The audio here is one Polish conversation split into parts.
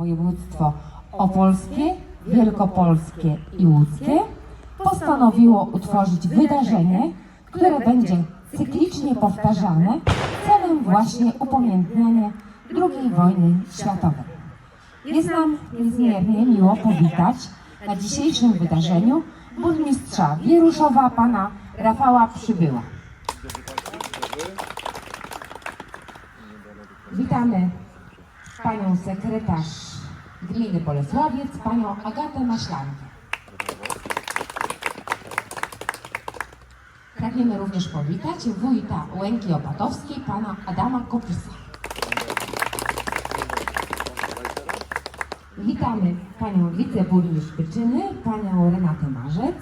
województwo opolskie, wielkopolskie i łódzkie postanowiło utworzyć wydarzenie, które będzie cyklicznie powtarzane celem właśnie upamiętniania II wojny światowej. Jest nam niezmiernie miło powitać na dzisiejszym wydarzeniu burmistrza Wieruszowa, pana Rafała Przybyła. Witamy panią sekretarz gminy Bolesławiec, panią Agatę Maślankę. Pragniemy również powitać wójta Łęki Opatowskiej, pana Adama Kopisa. Witamy panią wiceburmistrz Byczyny, panią Renatę Marzec.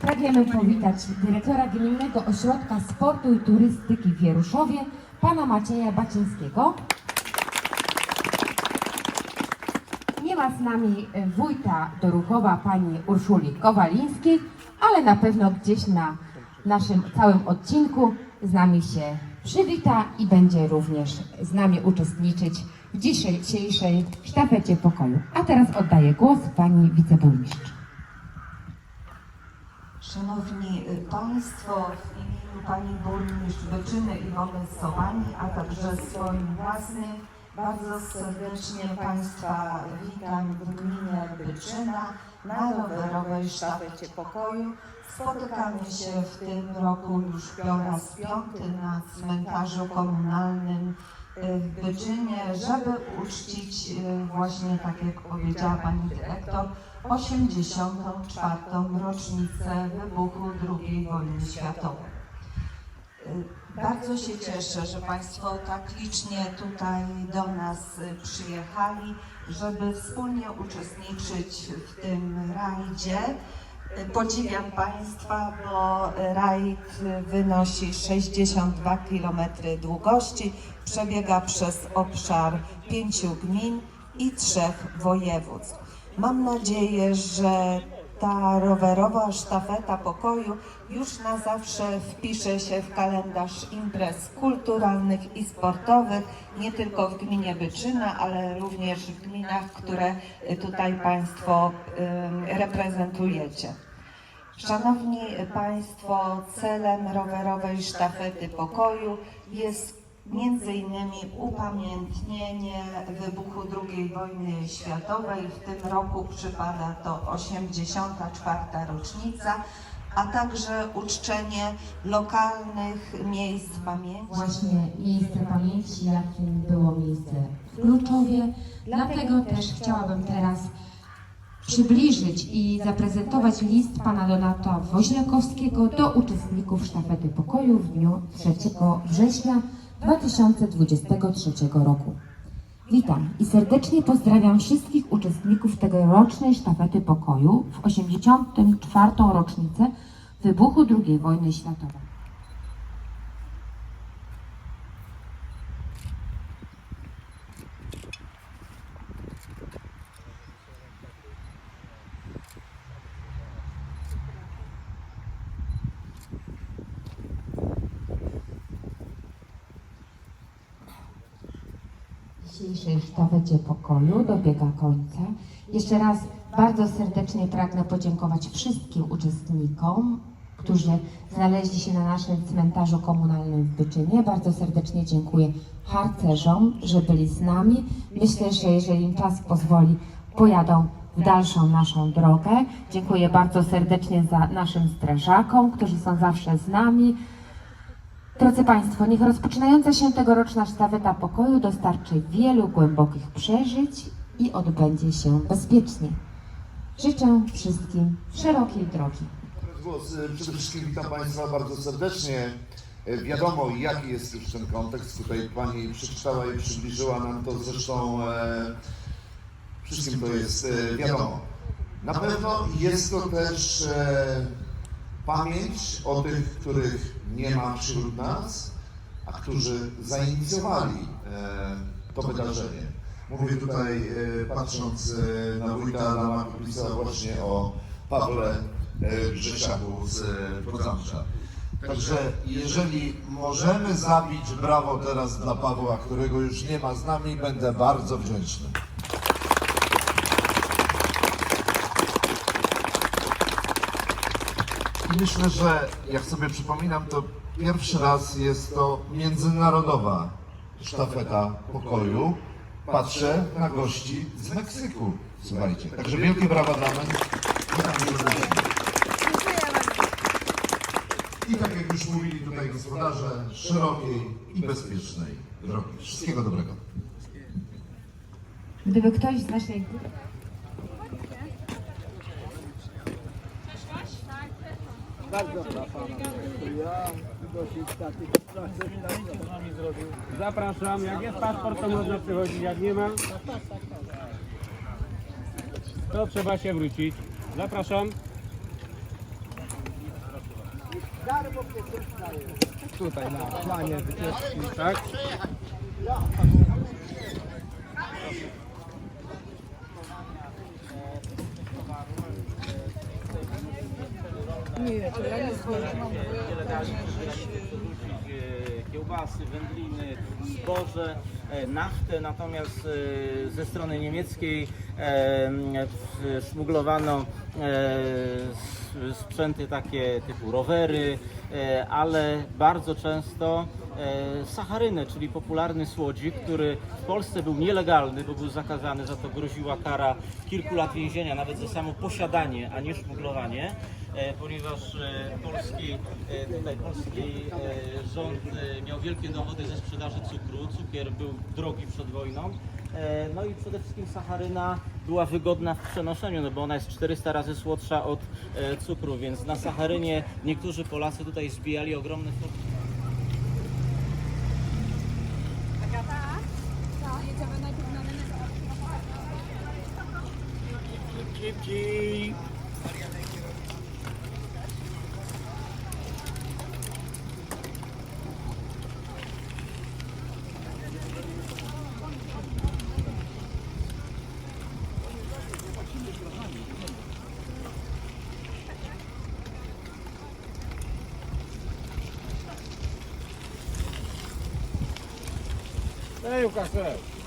Pragniemy powitać dyrektora Gminnego Ośrodka Sportu i Turystyki w Wieruszowie, pana Macieja Baczyńskiego. Nie ma z nami e, wójta Doruchowa, pani Urszuli Kowalińskiej, ale na pewno gdzieś na naszym całym odcinku z nami się przywita i będzie również z nami uczestniczyć w dzisiejszej sztafecie pokoju. A teraz oddaję głos pani wiceburmistrz. Szanowni y, Państwo, w imieniu Pani Burmistrz Byczyny Iwony Sobani, a także swoim własnym, bardzo serdecznie Państwa witam w gminie Byczyna na rowerowej sztafecie pokoju. Spotykamy się w tym roku już po raz piąty na cmentarzu komunalnym y, w Byczynie, żeby uczcić y, właśnie, tak jak powiedziała Pani Dyrektor, 84. rocznicę wybuchu II wojny światowej. Y, Bardzo się cieszę, że Państwo tak licznie tutaj do nas przyjechali, żeby wspólnie uczestniczyć w tym rajdzie. Podziwiam Państwa, bo rajd wynosi 62 km długości, przebiega przez obszar pięciu gmin i trzech województw. Mam nadzieję, że ta rowerowa sztafeta pokoju już na zawsze wpisze się w kalendarz imprez kulturalnych i sportowych, nie tylko w gminie Byczyna, ale również w gminach, które y, tutaj Państwo ym, reprezentujecie. Szanowni Państwo, celem rowerowej sztafety pokoju jest między innymi upamiętnienie wybuchu II wojny światowej. W tym roku przypada to 84. rocznica, a także uczczenie lokalnych miejsc pamięci. właśnie miejsce pamięci, jakim było miejsce w Kluczowie. Dlatego też chciałabym teraz przybliżyć i zaprezentować list pana Donata Woźniakowskiego do uczestników sztafety pokoju w dniu 3 września 2023 roku. Witam i serdecznie pozdrawiam wszystkich uczestników tegorocznej sztafety pokoju w 84. rocznicę wybuchu II wojny światowej. Dzisiejszej sztafecie pokoju dobiega końca. Jeszcze raz bardzo serdecznie pragnę podziękować wszystkim uczestnikom, którzy znaleźli się na naszym cmentarzu komunalnym w Byczynie. Bardzo serdecznie dziękuję harcerzom, że byli z nami. Myślę, że jeżeli im czas pozwoli, pojadą w dalszą naszą drogę. Dziękuję bardzo serdecznie za naszym strażakom, którzy są zawsze z nami. Drodzy Państwo, niech rozpoczynająca się tegoroczna sztafeta pokoju dostarczy wielu głębokich przeżyć i odbędzie się bezpiecznie. Życzę wszystkim szerokiej drogi. E, Przede wszystkim witam Państwa bardzo serdecznie. E, Wiadomo, jaki jest już ten kontekst. Tutaj Pani przeczytała i przybliżyła nam to zresztą. E, wszystkim to jest e, wiadomo. Na pewno jest to też e, pamięć o tych, których nie ma wśród nas, a którzy zainicjowali e, to wydarzenie. Mówię tutaj, e, patrząc e, na wójta Adama Kubica właśnie o Pawle Grzesiaku z Podzamcza. Także jeżeli możemy zabić brawo teraz dla Pawła, którego już nie ma z nami, będę bardzo wdzięczny. Myślę, że jak sobie przypominam, to pierwszy raz jest to międzynarodowa sztafeta pokoju. Patrzę na gości z Meksyku. Słuchajcie, także wielkie brawa dla serdecznie. I tak jak już mówili tutaj gospodarze, szerokiej i bezpiecznej drogi. Wszystkiego dobrego. Gdyby ktoś z naszej grupy Bardzo pana. Ja dosyć takich. Zapraszam, jak jest paszport, to można przychodzić, jak nie ma, to trzeba się wrócić. Zapraszam. Tutaj na planie wycieczki, tak? E, kiełbasy, wędliny, zboże, e, naftę, natomiast e, ze strony niemieckiej szmuglowano sprzęty takie typu rowery, e, ale bardzo często e, sacharynę, czyli popularny słodzik, który w Polsce był nielegalny, bo był zakazany, za to groziła kara kilku lat więzienia, nawet za samo posiadanie, a nie szmuglowanie e, ponieważ polski, tutaj polski rząd miał wielkie dochody ze sprzedaży cukru. Cukier był drogi przed wojną. E, No i przede wszystkim sacharyna była wygodna w przenoszeniu, no bo ona jest 400 razy słodsza od e, cukru, więc na sacharynie niektórzy Polacy tutaj zbijali ogromne fortuny. Ei, o Castelo.